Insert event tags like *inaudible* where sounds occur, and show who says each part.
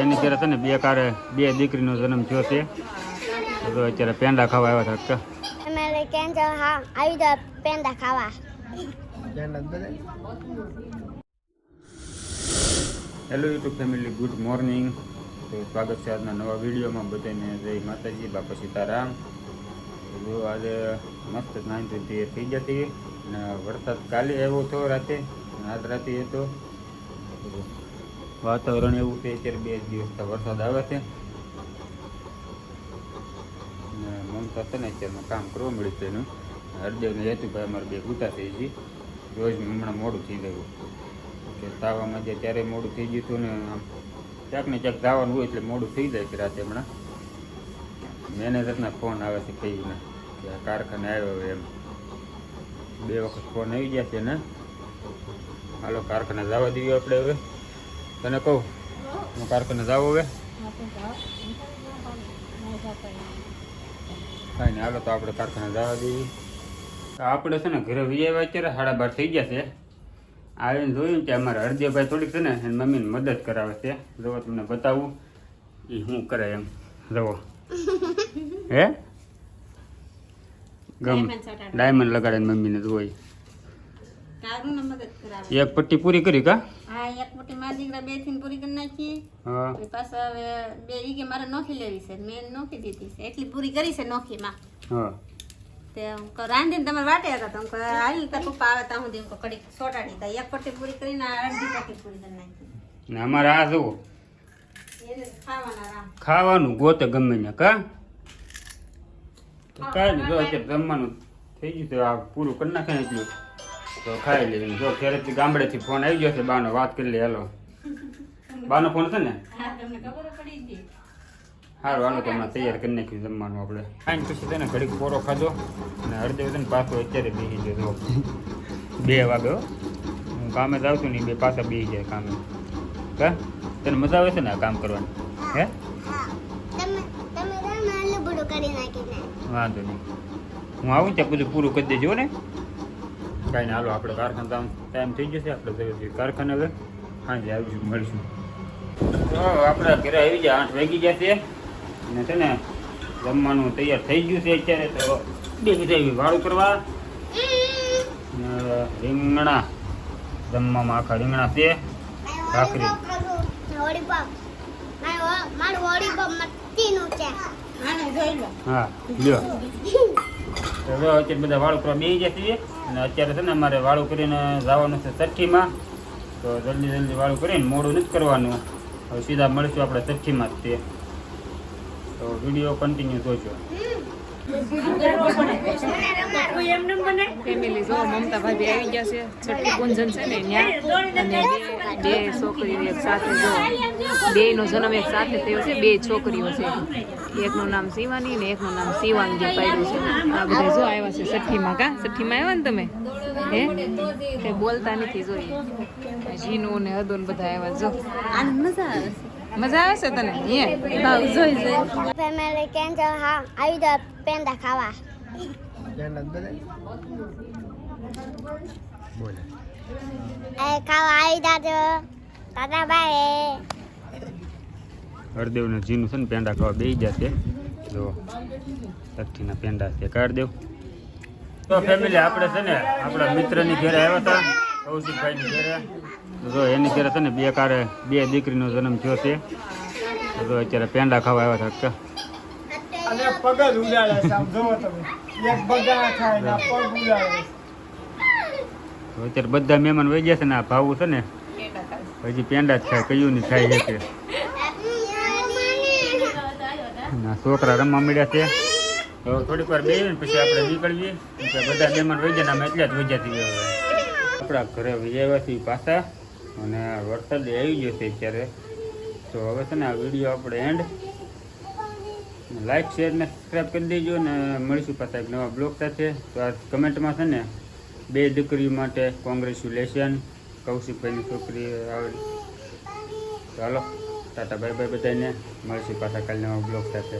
Speaker 1: એની ત્યારે છે ને બે કારે બે દીકરીનો જન્મ થયો છે. તો અત્યારે પેંડા ખાવા આવ્યા હતા
Speaker 2: અમે કેન્સર હા આવી તો પેંડા ખાવા.
Speaker 1: Hello YouTube family good morning તો સ્વાગત છે આજના નવા વિડીયોમાં. બધાને જય માતાજી બાપા સીતારામ. જો આજે મસ્ત નાઈન સુધી થઈ જતી અને વરસાદ કાલે આવ્યો હતો રાતે આજ રાતે હતો. તો વાતાવરણ એવું છે, અત્યારે બે દિવસ વરસાદ આવે છે. મમતા છે ને અત્યારમાં કામ કરવા મળ્યું છે એનું. હરદેવને હેતુભાઈ અમારે બે ગુતા થઈ છે. રોજ હમણાં મોડું થઈ ગયું. કે તાવામાં જે ત્યારે મોડું થઈ ગયું હતું ને, આમ ક્યાંક ને ક્યાંક જવાનું હોય એટલે મોડું થઈ જાય છે રાતે હમણાં. મેનેજરના ફોન આવે છે કહીને કે કારખાને આવ્યો હવે એમ. બે વખત ફોન આવી ગયા છે ને. હાલો કારખાને જવા દઈએ આપણે હવે. તને કહું? હું કારખાને જાવ હવે? કાંઈ નહીં હાલો તો આપણે કારખાને જવા દઈએ. તો આપણે છે ને ઘરે વી આવ્યા અત્યારે સાડા બાર થઈ ગયા છે. આવીને જોયું કે અમારા હરદેવભાઈ થોડીક છે ને એની મમ્મીને મદદ કરાવે છે. જુઓ તમને બતાવું. એ શું કરે એમ. જુઓ. હે? ગમ. ડાયમંડ લગાડે મમ્મીને જોઈ. એક પટ્ટી પૂરી કરી કા?
Speaker 3: હા એક મોટી મારા બેથી પૂરી કરી નાખી
Speaker 1: હા.
Speaker 3: પછી હવે બે ઈ કે મારે નોખી લેવી છે મેં નોખી દીધી છે. એટલી પૂરી કરી છે નોખીમાં.
Speaker 1: હા.
Speaker 3: તે હું રાંધીને તમારે વાટે હતા તો કહું, હાલ તાર પપ્પા આવે ત્યાં સુધી કહું, કડીક સોટાડી તા. એક પટ્ટી પૂરી કરીને અડધી પટ્ટી પૂરી કરી નાખી.
Speaker 1: ને અમારે આ જુઓ.
Speaker 3: ખાવાના
Speaker 1: ગોતે ગમે ને કા? તો કાંઈ નહીં અત્યારે જમવાનું થઈ ગયું તો આ પૂરું કરી નાખે એટલું. તો ખાઈ લેવી. જો ઘરેથી ગામડેથી ફોન આવી ગયો છે બાનો વાત કરી લે હેલો. બાનો ફોન છે ને?
Speaker 3: હા તમને ખબર પડી ગઈ.
Speaker 1: સારું હાલો તો હમણાં તૈયાર કરી નાખ્યું જમવાનું આપણે. ખાઈને પછી છે ને ઘડીક પોરો ખાધો અને અડધે ને પાછો અત્યારે બેસી ગયો જો. બે વાગે હો. હું કામે જાઉં છું ને બે પાછા બેસી જાય કામે. કા? તને મજા આવે છે ને આ કામ કરવાની? હે? વાંધો નહીં. હું આવું ત્યાં બધું પૂરું કરી દેજો ને. કાંઈ નહીં હાલો આપણે કારખાને ટાઈમ થઈ જશે આપણે જઈએ કારખાને હવે સાંજે આવીશું મળીશું. તો આપણે ઘરે આવી જાય આઠ વાગી ગયા છે. અને છે ને જમવાનું તૈયાર થઈ ગયું છે અત્યારે તો બે બધા વાળું કરવા. રીંગણા જમવામાં આખા રીંગણા છે. ભાખરી. હા લ્યો. *laughs* હવે અત્યારે બધા વાળું કરવા બેસી ગયા અને અત્યારે છે ને અમારે વાળું કરીને જવાનું છે છઠ્ઠીમાં તો જલ્દી જલ્દી વાળું કરીને મોડું નથી કરવાનું. હવે સીધા મળીશું આપણે છઠ્ઠીમાં જ તે. તો વીડિયો કન્ટિન્યુ જોજો.
Speaker 4: ફેમિલી જો મમતા આવી ગયા છે. છઠ્ઠી પૂંજન છે ને ત્યાં. અને બે છોકરીઓ એક સાથે જો બે જન્મ એક સાથે થયો છે, બે છોકરીઓ છે. એકનું નામ શિવાની ને એકનું નામ શિવાંગી પાડ્યું છે. આ બધા જો આવ્યા છે છઠ્ઠીમાં કા? છઠ્ઠીમાં આવ્યા ને તમે? હે? કઈ બોલતા નથી જોઈએ. જીનું ને હદો બધા આવ્યા, જો.
Speaker 3: આનંદ મજા આવે
Speaker 4: મજા આવે છે તને? હે
Speaker 3: ભાવ જોઈ. જોઈ
Speaker 2: ફેમિલી કેન્જલ હા. આવી દો પેંડા ખાવા.
Speaker 1: બોલે.
Speaker 2: એ ખાવા આવી જાજો. દાદા બાય
Speaker 1: હરદેવને જીનું છે ને પેંડા ખાવા બેસી છે. જો છઠ્ઠીના પેંડા છે. કાઢ તો ફેમિલી આપણે છે ને આપણા મિત્રની ઘરે આવ્યા હતા. કૌશિકભાઈની ઘરે. જો એની ઘરે છે ને બે કારે બે દીકરીનો જન્મ થયો છે. જો અત્યારે પેંડા ખાવા આવ્યા હતા
Speaker 5: અને પગ જ ઉડાડે છે તમે. એક બગા ખાય ને પગ ઉડાડે
Speaker 1: તો અત્યારે બધા મહેમાન વહી ગયા છે ને આ ભાવું છે ને હજી પેંડા જ ખાય કયું નહીં ખાય છે ના છોકરા રમવા મળ્યા છે. તો થોડીક વાર બે પછી આપણે નીકળીએ. બધા મહેમાન વહી ગયા ને અમે એટલા જ વહી જતી આપણા ઘરે વિજયવાસી પાછા અને વરસાદ આવી ગયો છે અત્યારે. તો હવે છે ને આ વીડિયો આપણે એન્ડ લાઈક શેર ને સબસ્ક્રાઈબ કરી દેજો ને મળીશું પાછા એક નવા બ્લોગ સાથે. તો આ કમેન્ટમાં છે ને બે દીકરીઓ માટે કોંગ્રેચ્યુલેશન કૌશિકભાઈની છોકરી આવે. ચાલો ટાટા બાય બાય બધાને. મળીશું પાછા નવા બ્લોગ સાથે.